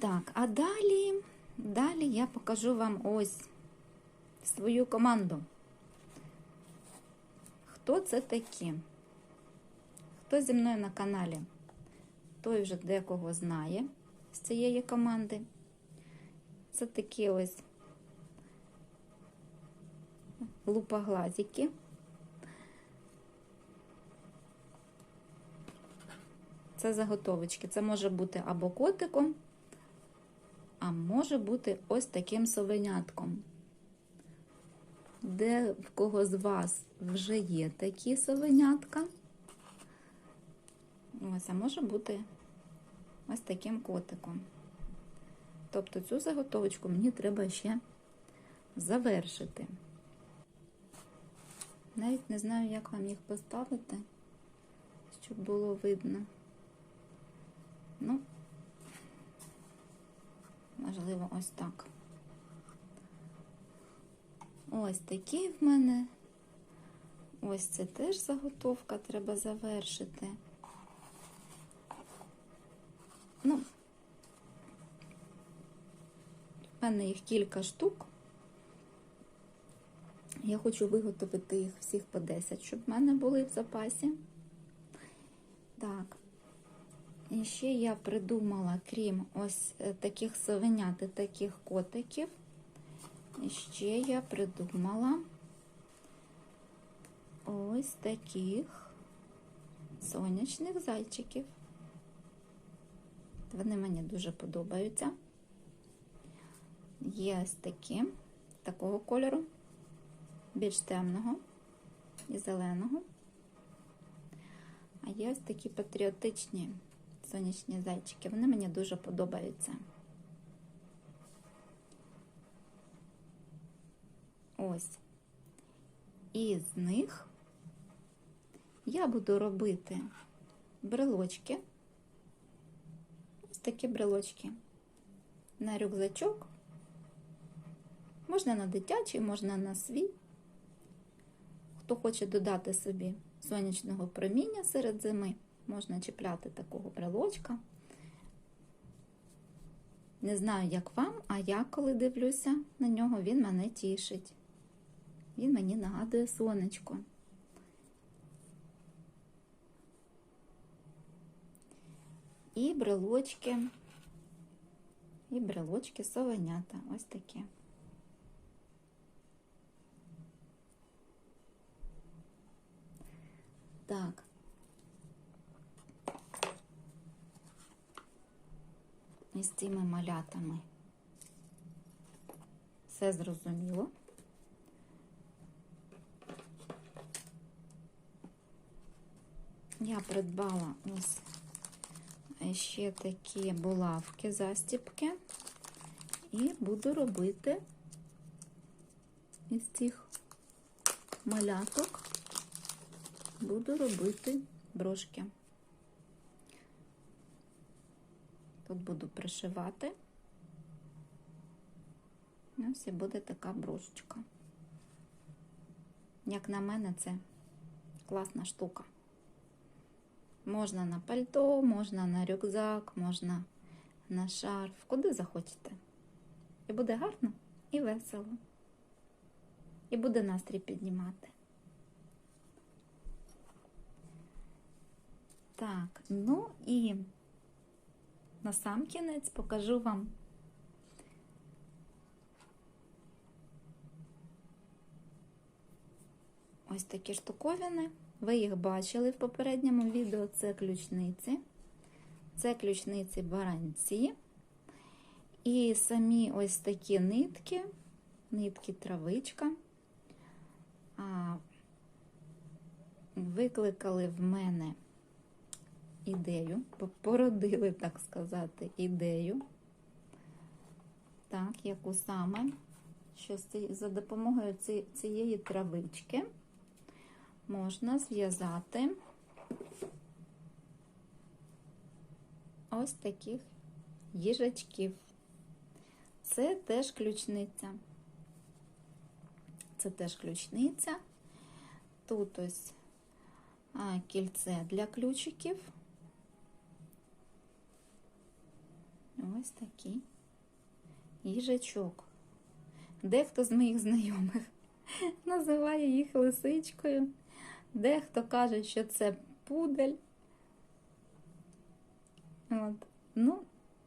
Так, а далі, далі я покажу вам ось свою команду. Хто це такі? Хто зі мною на каналі? Той вже декого знає з цієї команди. Це такі ось лупоглазики. Це заготовочки. Це може бути або котиком, а може бути ось таким совенятком. Де в кого з вас вже є такі совенятка? Ось, а може бути ось таким котиком. Тобто цю заготовочку мені треба ще завершити. Навіть не знаю, як вам їх поставити, щоб було видно. Ну, можливо, ось так. Ось такі в мене. Ось це теж заготовка треба завершити. Ну, в мене їх кілька штук. Я хочу виготовити їх всіх по 10, щоб в мене були в запасі. Так. І ще я придумала, крім ось е, таких совенят і таких котиків, ще я придумала ось таких сонячних зайчиків. Вони мені дуже подобаються. Є ось такі, такого кольору, більш темного і зеленого. А є ось такі патріотичні сонячні зайчики. Вони мені дуже подобаються. Ось. І з них я буду робити брелочки. Ось такі брелочки на рюкзачок. Можна на дитячий, можна на свій. Хто хоче додати собі сонячного проміння серед зими, можна чіпляти такого брелочка. Не знаю, як вам, а я, коли дивлюся на нього, він мене тішить. Він мені нагадує сонечко. І брелочки, і брелочки совенята. Ось такі. Так. І з цими малятами все зрозуміло. Я придбала ось ще такі булавки, застіпки, і буду робити із цих маляток, буду робити брошки. Тут буду пришивати. Ось і буде така брошечка. Як на мене, це класна штука. Можна на пальто, можна на рюкзак, можна на шарф, куди захочете. І буде гарно і весело. І буде настрій піднімати. Так, ну і на сам кінець покажу вам ось такі штуковини. Ви їх бачили в попередньому відео. Це ключниці, це ключниці баранці. І самі ось такі нитки, нитки травичка. Викликали в мене ідею, породили, так сказати, ідею. Так, яку саме, що за допомогою цієї травички можна зв'язати ось таких їжачків. Це теж ключниця. Це теж ключниця. Тут ось кільце для ключиків. Ось такий їжачок. Дехто з моїх знайомих називає їх лисичкою, дехто каже, що це пудель. От. Ну,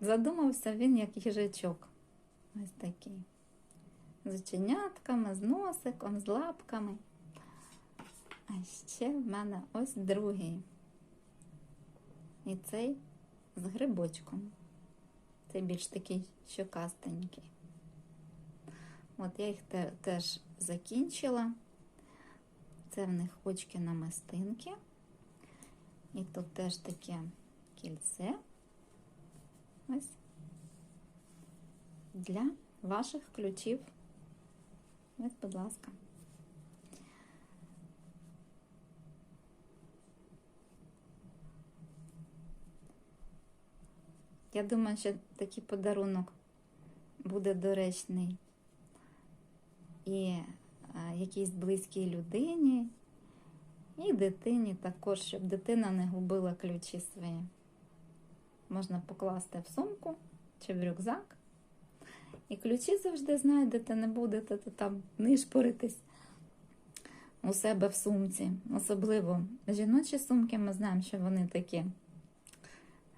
задумався він як їжачок. Ось такий. З оченятками, з носиком, з лапками. А ще в мене ось другий. І цей з грибочком. Цей більш такий щокастенький. От я їх теж закінчила. Це в них очки намистинки. І тут теж таке кільце. Ось для ваших ключів. Ось, будь ласка. Я думаю, що такий подарунок буде доречний і якійсь близькій людині, і дитині також, щоб дитина не губила ключі свої. Можна покласти в сумку чи в рюкзак. І ключі завжди знайдете, не будете там нишпоритись у себе в сумці. Особливо жіночі сумки, ми знаємо, що вони такі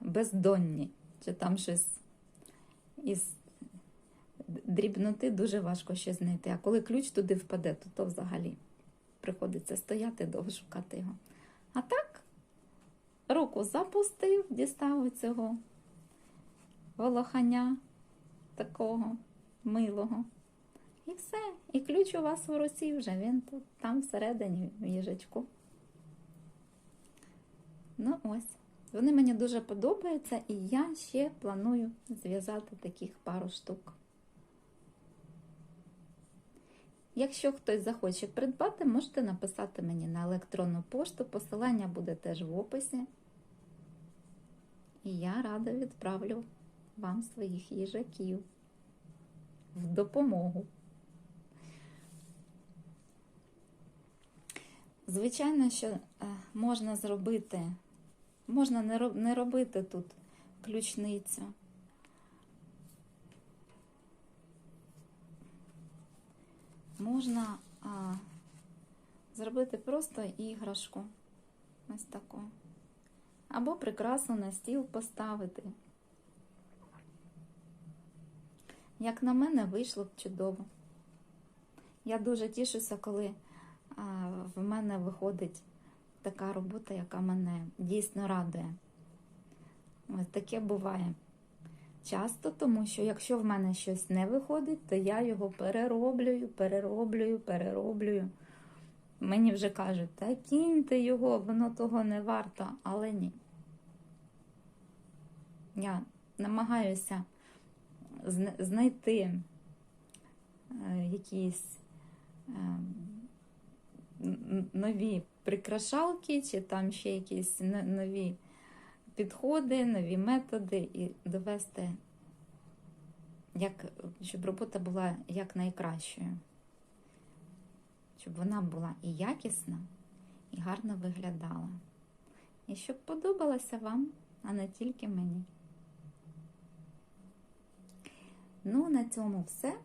бездонні, чи там щось із дрібноти дуже важко щось знайти. А коли ключ туди впаде, то, то взагалі приходиться стояти довго шукати його. А так, руку запустив, дістав цього волоханя такого милого. І все. І ключ у вас в руці вже. Він тут там всередині в їжачку. Ну ось. Вони мені дуже подобаються, і я ще планую зв'язати таких пару штук. Якщо хтось захоче придбати, можете написати мені на електронну пошту. Посилання буде теж в описі. І я рада відправлю вам своїх їжаків в допомогу. Звичайно, що можна зробити, можна не робити тут ключницю. Можна а, зробити просто іграшку, ось таку. Або прикрасу на стіл поставити. Як на мене, вийшло б чудово. Я дуже тішуся, коли а, в мене виходить така робота, яка мене дійсно радує. Ось таке буває часто, тому що якщо в мене щось не виходить, то я його перероблюю, перероблюю, перероблюю. Мені вже кажуть, та кіньте його, воно того не варто, але ні. Я намагаюся знайти е, якісь е, нові прикрашалки, чи там ще якісь нові підходи, нові методи і довести, як, щоб робота була якнайкращою. Щоб вона була і якісна, і гарно виглядала. І щоб подобалося вам, а не тільки мені. Ну, на цьому все.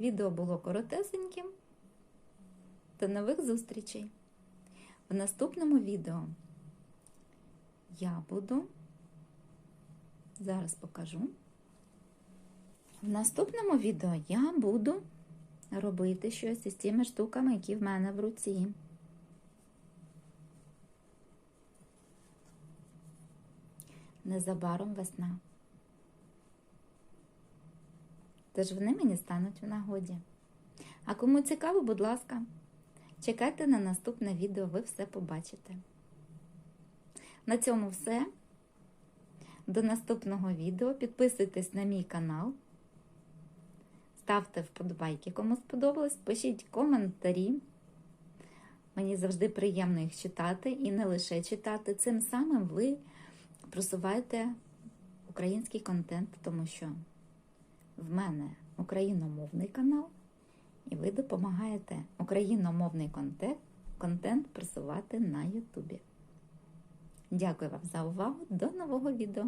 Відео було коротесеньким. До нових зустрічей! В наступному відео я буду, зараз покажу. В наступному відео я буду робити щось із тими штуками, які в мене в руці. Незабаром весна. Тож вони мені стануть в нагоді. А кому цікаво, будь ласка, чекайте на наступне відео, ви все побачите. На цьому все. До наступного відео. Підписуйтесь на мій канал. Ставте вподобайки, кому сподобалось. Пишіть коментарі. Мені завжди приємно їх читати і не лише читати. Цим самим ви просуваєте український контент, тому що в мене україномовний канал, і ви допомагаєте україномовний контент, контент просувати на Ютубі. Дякую вам за увагу. До нового відео!